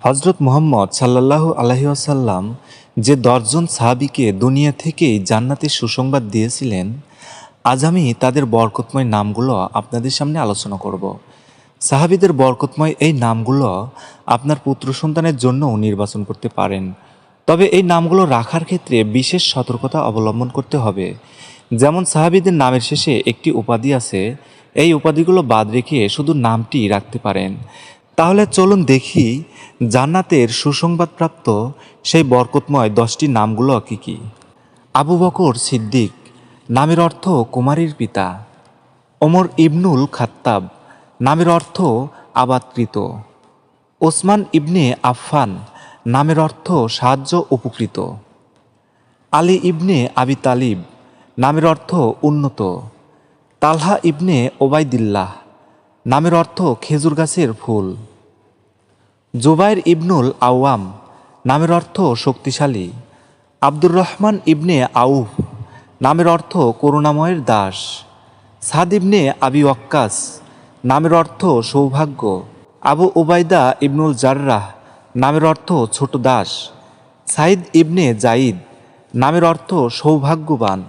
হজরত মোহাম্মদ সাল্লাল্লাহু আলহি আসাল্লাম যে দশজন সাহাবিকে দুনিয়া থেকেই জান্নাতের সুসংবাদ দিয়েছিলেন, আজ আমি তাদের বরকতময় নামগুলো আপনাদের সামনে আলোচনা করব। সাহাবিদের বরকতময় এই নামগুলো আপনার পুত্র সন্তানের জন্যও নির্বাচন করতে পারেন। তবে এই নামগুলো রাখার ক্ষেত্রে বিশেষ সতর্কতা অবলম্বন করতে হবে। যেমন সাহাবিদের নামের শেষে একটি উপাধি আছে, এই উপাধিগুলো বাদ রেখে শুধু নামটি রাখতে পারেন। তাহলে চলুন দেখি জান্নাতের সুসংবাদপ্রাপ্ত সেই বরকতময় দশটি নামগুলো কি কি? আবু বকর সিদ্দিক, নামের অর্থ কুমারীর পিতা। ওমর ইবনুল খাত্তাব, নামের অর্থ আবাদকৃত। ওসমান ইবনে আফফান, নামের অর্থ সাহায্য উপকৃত। আলী ইবনে আবি তালিব, নামের অর্থ উন্নত। তালহা ইবনে ওবায়দিল্লাহ, নামের অর্থ খেজুর গাছের ফুল। জুবাইর ইবনুল আওয়াম নামের অর্থ শক্তিশালী, আব্দুর রহমান ইবনে আউফ নামের অর্থ করুণাময়ের দাস, সাদ ইবনে আবি ওয়াক্কাস নামের অর্থ সৌভাগ্য, আবু ওবায়দা ইবনুল জাররাহ নামের অর্থ ছোট দাস, সাইদ ইবনে জাইদ নামের অর্থ সৌভাগ্যবান।